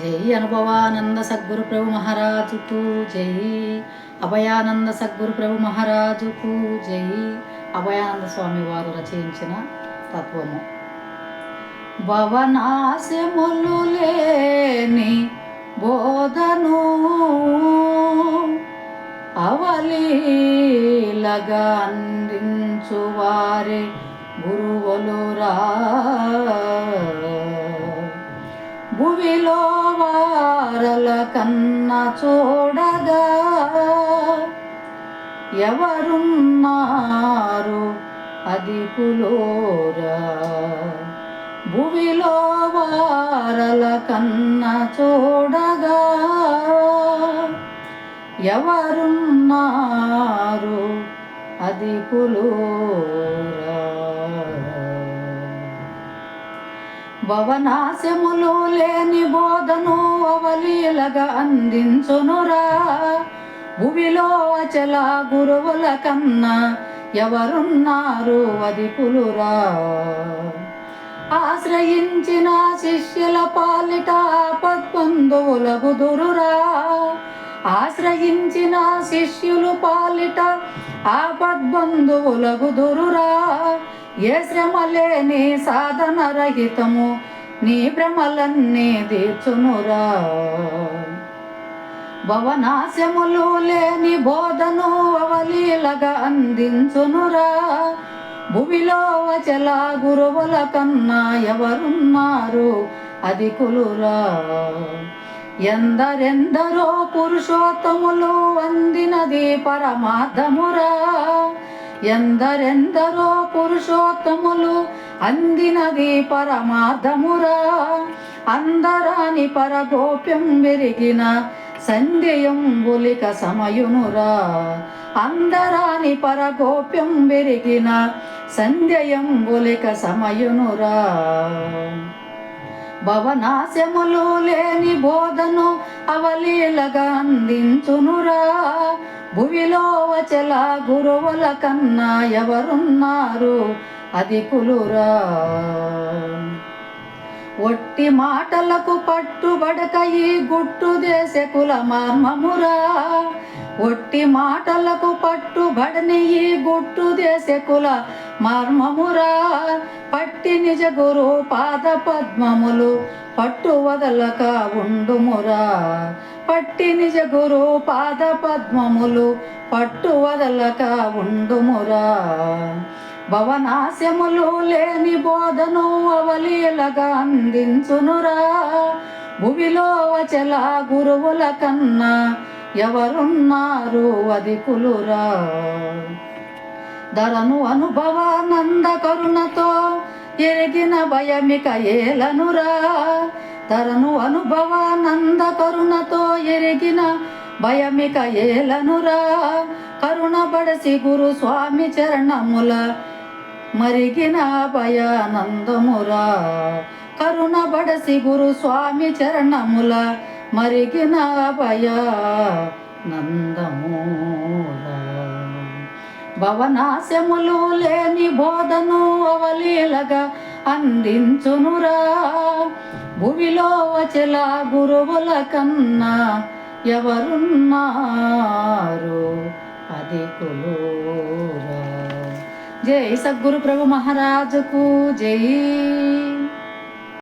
జై అనుభవానంద సద్గురు ప్రభు మహారాజుకు జై అభయానంద సద్గురు ప్రభు మహారాజుకు జై అభయానంద స్వామి వారు రచయించిన తత్వము. భవనాశములు లేని బోధను అవలీలగా అందించువారే గురువులురా భువిలో వారల కన్నా చూడగా ఎవరున్నారు అధికులోరా? భువిలో వారల కన్నా చూడగా ఎవరున్నారు అధికులోరా? భవనాశములు లే అవలీలగా అందించునురా. భువిలో అచల గురువుల కన్నా ఎవరున్నారు అధికులురా. ఆశ్రయించిన శిష్యుల పాలిట పద్బంధువులగుదురురా ఆశ్రయించిన శిష్యులు పాలిట ఆపద్బంధువులగుదురురా ఏ శ్రమ లేని సాధన రహితము నీ భ్రమలన్నీ తీర్చునురా. భవనాశములు లేని బోధను అవలీలగా అందించునురా. భువిలో వచల గురువుల కన్నా ఎవరున్నారు అధికులురా. ఎందరెందరో పురుషోత్తములు అందినది పరమార్థమురా. ఎందరెందరో పురుషోత్తములు అందినది పరమార్థమురా. అందరాని పరగోప్యం విరిగిన సంధ్యయం బులిక సమయునురా. అందరాని పరగోప్యం విరిగిన సంధ్యయం బులిక సమయునురా. భవనాశములు లేని బోధను అవలీలగా అందించునురా. భువిలో వచల గురువుల కన్నా ఎవరున్నారు అధికులురా? ఒట్టి మాటలకు పట్టుబడక ఈ గుట్టు దేశ కుల మర్మమురా ఒట్టి మాటలకు పట్టుబడని ఈ గుట్టు దేశ కుల మర్మమురా పట్టి నిజ గురు పాద పద్మములు పట్టు వదలక ఉండుమురా. పట్టి నిజ గురు పాద పద్మములు పట్టు వదలక ఉండుమురా. భవనాశములు లేని బోధను అవలీలగా అందించునురా. భువిలో వచల గురువుల కన్నా ఎవరున్నారు అధికులురా? ధరను అనుభవానంద కరుణతో ఎరిగిన భయమిక ఏలనురా. ధరను అనుభవానంద కరుణతో ఎరిగిన భయమిక ఏలనురా. కరుణ పడసి గురు స్వామి చరణముల మరిగిన భయానందమురా. కరుణ పడసి గురు స్వామి చరణముల మరిగిన భయ నందమురా భవనాశములు లేని బోధను అవలీలగా అందించునురా. భువిలో వచల గురువుల కన్నా ఎవరున్నారు? అధికులురా. జై సద్గురు ప్రభు మహారాజుకు జై.